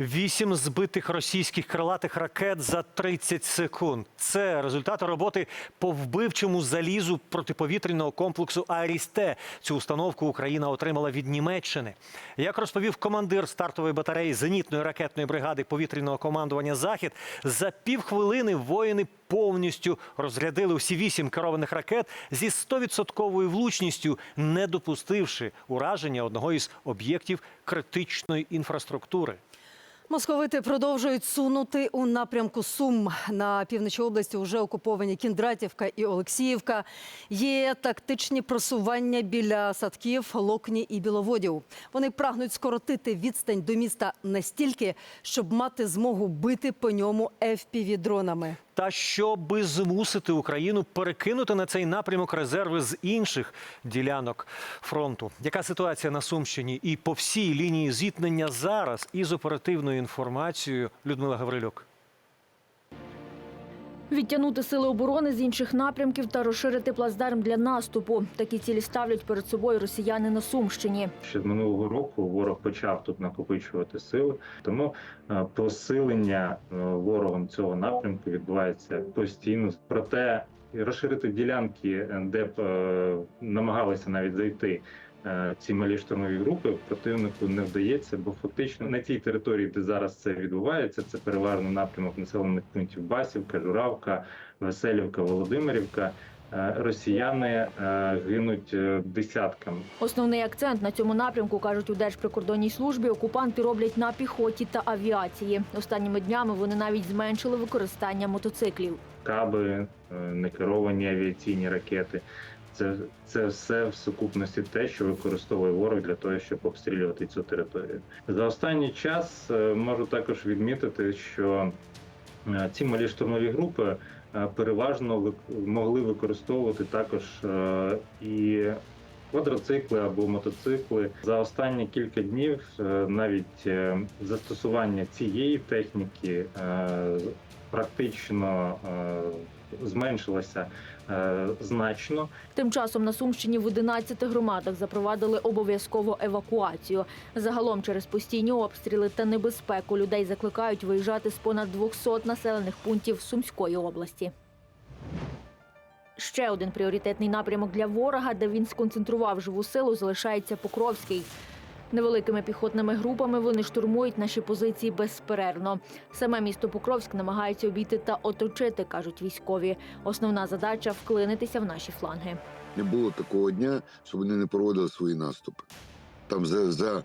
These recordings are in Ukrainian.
Вісім збитих російських крилатих ракет за 30 секунд. Це результати роботи по вбивчому залізу протиповітряного комплексу Арісте. Цю установку Україна отримала від Німеччини. Як розповів командир стартової батареї зенітної ракетної бригади повітряного командування Захід, за півхвилини воїни повністю розрядили усі вісім керованих ракет зі 100% влучністю, не допустивши ураження одного із об'єктів критичної інфраструктури. Московити продовжують сунути у напрямку Сум. На півночі області вже окуповані Кіндратівка і Олексіївка. Є тактичні просування біля садків, Локні і Біловодів. Вони прагнуть скоротити відстань до міста настільки, щоб мати змогу бити по ньому FPV-дронами. Та щоби змусити Україну перекинути на цей напрямок резерви з інших ділянок фронту. Яка ситуація на Сумщині і по всій лінії зіткнення зараз із оперативною інформацією Людмила Гаврилюк. Відтягнути сили оборони з інших напрямків та розширити плацдарм для наступу. Такі цілі ставлять перед собою росіяни на Сумщині. Ще з минулого року ворог почав тут накопичувати сили, тому е, посилення е, ворогом цього напрямку відбувається постійно. Проте розширити ділянки, е, де б намагалися навіть зайти ці малі штурмові групи, противнику не вдається, бо фактично на тій території, де зараз це відбувається, це переважно напрямок населених пунктів Басівка, Журавка, Веселівка, Володимирівка. е, Росіяни е, гинуть е, десятками. Основний акцент на цьому напрямку кажуть у Держприкордонній службі. Окупанти роблять на піхоті та авіації. Останніми днями вони навіть зменшили використання мотоциклів. каби, е, некеровані авіаційні ракети. Це, це все в сукупності те, що використовує ворог для того, щоб обстрілювати цю територію. За останній час е, можу також відмітити, що е, ці малі штурмові групи е, переважно могли використовувати також і квадроцикли або мотоцикли. За останні кілька днів навіть застосування цієї техніки практично зменшилося значно. Тим часом на Сумщині в 11 громадах запровадили обов'язкову евакуацію. Загалом через постійні обстріли та небезпеку людей закликають виїжджати з понад 200 населених пунктів Сумської області. Ще один пріоритетний напрямок для ворога, де він сконцентрував живу силу, залишається Покровський. Невеликими піхотними групами вони штурмують наші позиції безперервно. Саме місто Покровськ намагаються обійти та оточити, кажуть військові. Основна задача вклинитися в наші фланги. не було такого дня, щоб вони не проводили свої наступи. Там за, за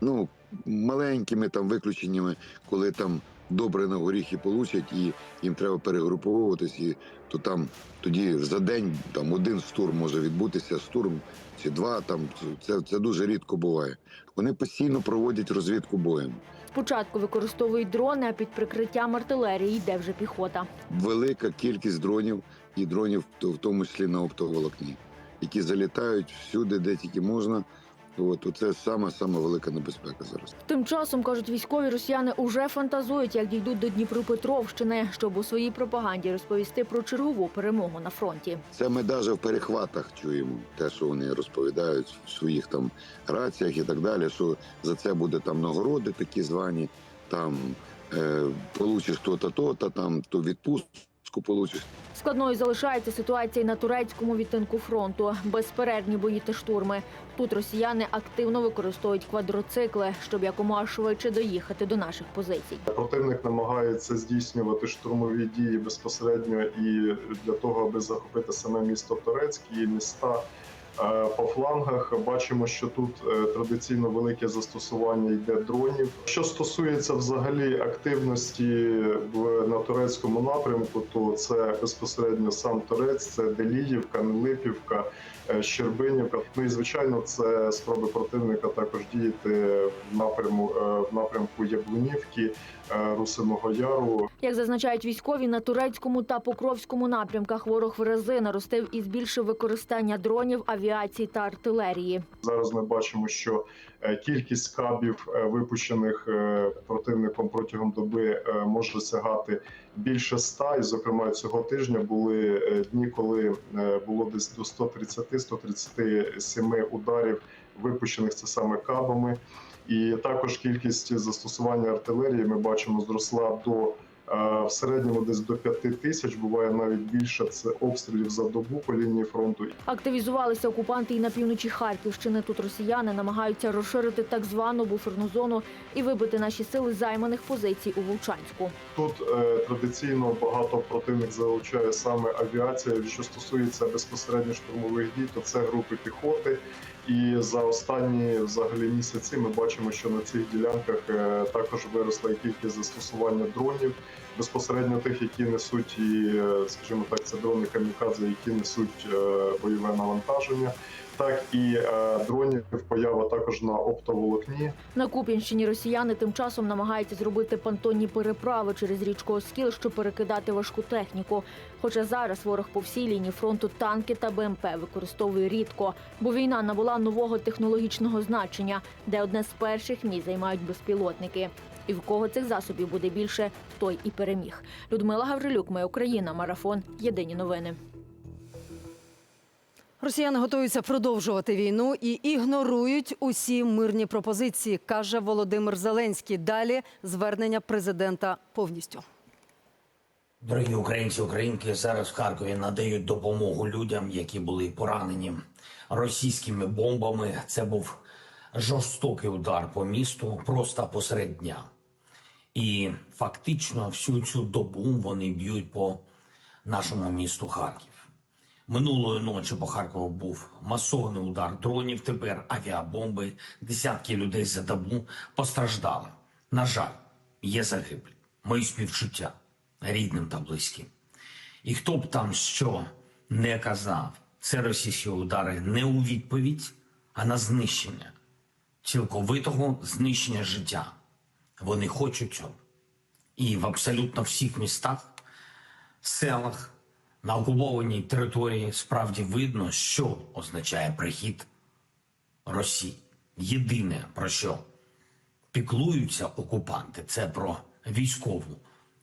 ну, маленькими там виключеннями, коли там добре на горіхи получать, і їм треба перегруповуватись, і то там тоді за день там один штурм може відбутися, штурм чи два. Там це, це дуже рідко буває. Вони постійно проводять розвідку боєм. Спочатку використовують дрони, а під прикриттям артилерії йде вже піхота. Велика кількість дронів і дронів, в тому числі на оптоволокні, які залітають всюди, де тільки можна. От це сама сама велика небезпека зараз. Тим часом кажуть військові, росіяни уже фантазують, як дійдуть до Дніпропетровщини, щоб у своїй пропаганді розповісти про чергову перемогу на фронті. Це ми навіть в перехватах чуємо те, що вони розповідають в своїх там раціях і так далі. Що за це буде там нагороди такі звані, там е, получиш то-то, то-то, там то відпустку получиш. Складною залишається ситуація і на турецькому відтинку фронту. Безперервні бої та штурми. Тут росіяни активно використовують квадроцикли, щоб якомога швидше доїхати до наших позицій. Противник намагається здійснювати штурмові дії безпосередньо і для того, аби захопити саме місто Торецьк і міста. Е, По флангах бачимо, що тут е, традиційно велике застосування йде дронів. Що стосується взагалі активності на турецькому напрямку, то це безпосередньо сам Торець, це Деліївка, Нелипівка, е, Щербинівка. Ну і звичайно, це спроби противника також діяти в напряму в напрямку Яблунівки, Русиного Яру. Як зазначають військові, на турецькому та покровському напрямках ворог в рази наростив і збільшив використання дронів, авіації та артилерії. Зараз ми бачимо, що е, кількість кабів, е, випущених е, противником протягом доби, е, може сягати більше ста. І, зокрема, цього тижня були е, дні, коли е, було десь до 130-137 ударів, випущених це саме кабами. І також кількість застосування артилерії ми бачимо зросла до в середньому десь до 5 тисяч. Буває навіть більше це обстрілів за добу по лінії фронту. Активізувалися окупанти і на півночі Харківщини. Тут росіяни намагаються розширити так звану буферну зону і вибити наші сили займаних позицій у Вовчанську. Тут е, традиційно багато противник залучає саме авіація. Що стосується безпосередньо штурмових дій, то це групи піхоти. І за останні взагалі місяці ми бачимо, що на цих ділянках е, також виросла і кількість застосування дронів, безпосередньо тих, які несуть і, е, скажімо так, це дрони камікадзе, які несуть е, бойове навантаження, так і е, дронів поява також на оптоволокні. На Куп'янщині росіяни тим часом намагаються зробити понтонні переправи через річку Оскіл, щоб перекидати важку техніку. Хоча зараз ворог по всій лінії фронту танки та БМП використовує рідко, бо війна набула нового технологічного значення, де одне з перших місць займають безпілотники. І в кого цих засобів буде більше, той і переміг. Людмила Гаврилюк, Ми Україна, марафон. Єдині новини. Росіяни готуються продовжувати війну і ігнорують усі мирні пропозиції, каже Володимир Зеленський. Далі звернення президента повністю. Дорогі українці, українки зараз в Харкові надають допомогу людям, які були поранені російськими бомбами. Це був жорстокий удар по місту просто посеред дня. І фактично всю цю добу вони б'ють по нашому місту Харків. Минулої ночі по Харкову був масований удар дронів. Тепер авіабомби. Десятки людей за добу постраждали. На жаль, є загиблі. Мої співчуття рідним та близьким. І хто б там що не казав, це російські удари не у відповідь, а на знищення, цілковитого знищення життя. Вони хочуть цього. І в абсолютно всіх містах, селах, на окупованій території справді видно, що означає прихід Росії. Єдине про що піклуються окупанти, це про військову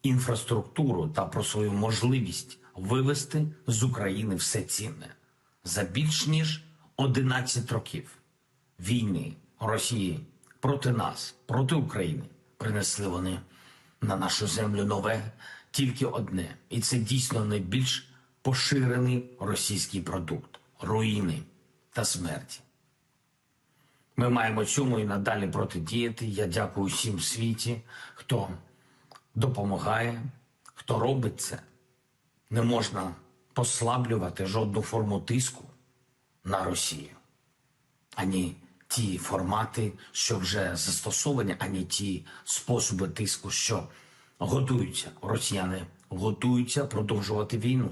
інфраструктуру та про свою можливість вивести з України все цінне за більш ніж 11 років війни Росії проти нас, проти України. Принесли вони на нашу землю нове тільки одне, і це дійсно найбільш поширений російський продукт руїни та смерті. Ми маємо цьому і надалі протидіяти. Я дякую всім в світі, хто допомагає, хто робить це. Не можна послаблювати жодну форму тиску на Росію. Ані ті формати, що вже застосовані, ані ті способи тиску, що готуються. Росіяни готуються продовжувати війну,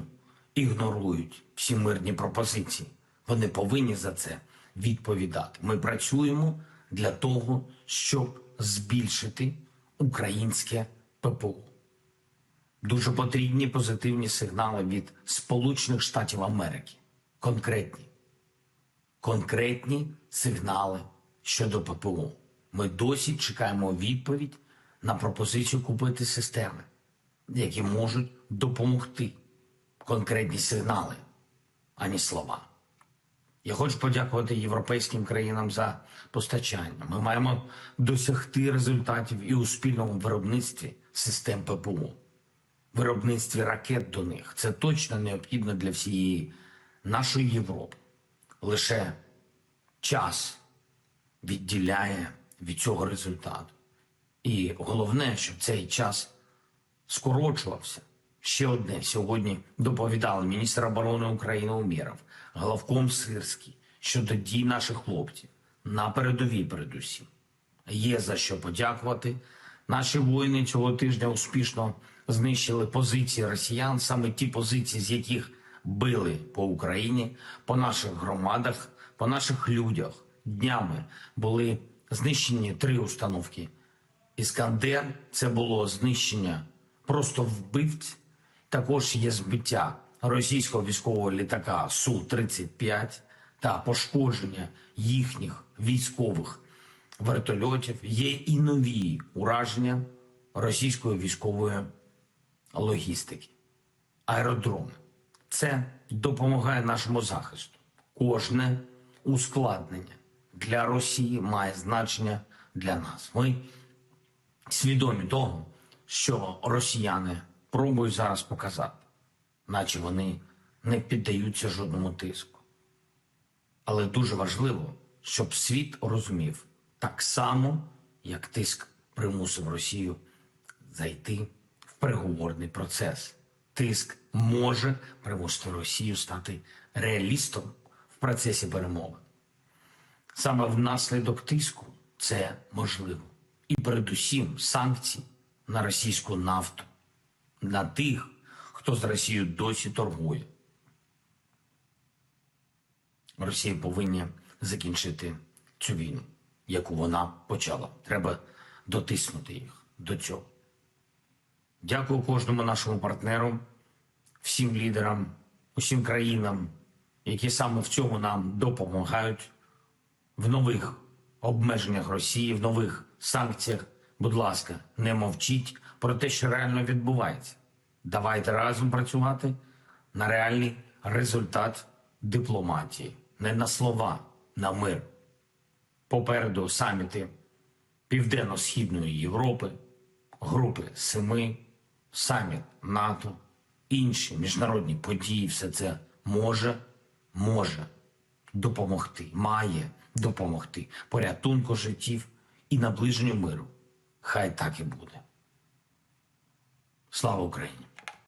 ігнорують всі мирні пропозиції. Вони повинні за це відповідати. Ми працюємо для того, щоб збільшити українське ППО. Дуже потрібні позитивні сигнали від Сполучених Штатів Америки. Конкретні. Конкретні сигнали щодо ППО. Ми досі чекаємо відповідь на пропозицію купити системи, які можуть допомогти. Конкретні сигнали, ані слова. Я хочу подякувати європейським країнам за постачання. Ми маємо досягти результатів і у спільному виробництві систем ППО, виробництві ракет до них. Це точно необхідно для всієї нашої Європи. Лише час відділяє від цього результату. І головне, щоб цей час скорочувався. Ще одне сьогодні доповідали міністр оборони України Умєров, головком Сирський щодо дій наших хлопців на передовій передусім. Є за що подякувати. Наші воїни цього тижня успішно знищили позиції росіян, саме ті позиції, з яких били по Україні, по наших громадах, по наших людях. Днями були знищені три установки. Іскандер це було знищення просто вбивць. Також є збиття російського військового літака Су-35 та пошкодження їхніх військових вертольотів є і нові ураження російської військової логістики, аеродроми. Це допомагає нашому захисту. Кожне ускладнення для Росії має значення для нас. Ми свідомі того, що росіяни пробують зараз показати, наче вони не піддаються жодному тиску. Але дуже важливо, щоб світ розумів так само, як тиск примусив Росію зайти в переговорний процес. Тиск може примусити Росію стати реалістом в процесі перемови. Саме внаслідок тиску це можливо. І передусім санкції на російську нафту, на тих, хто з Росією досі торгує. Росія повинна закінчити цю війну, яку вона почала. Треба дотиснути їх до цього. Дякую кожному нашому партнеру, всім лідерам, усім країнам, які саме в цьому нам допомагають в нових обмеженнях Росії, в нових санкціях. Будь ласка, не мовчіть про те, що реально відбувається. Давайте разом працювати на реальний результат дипломатії, не на слова, на мир. Попереду саміти Південно-Східної Європи, групи Семи, саміт НАТО, інші міжнародні події. Все це може, може допомогти, має допомогти порятунку життів і наближенню миру. Хай так і буде. Слава Україні!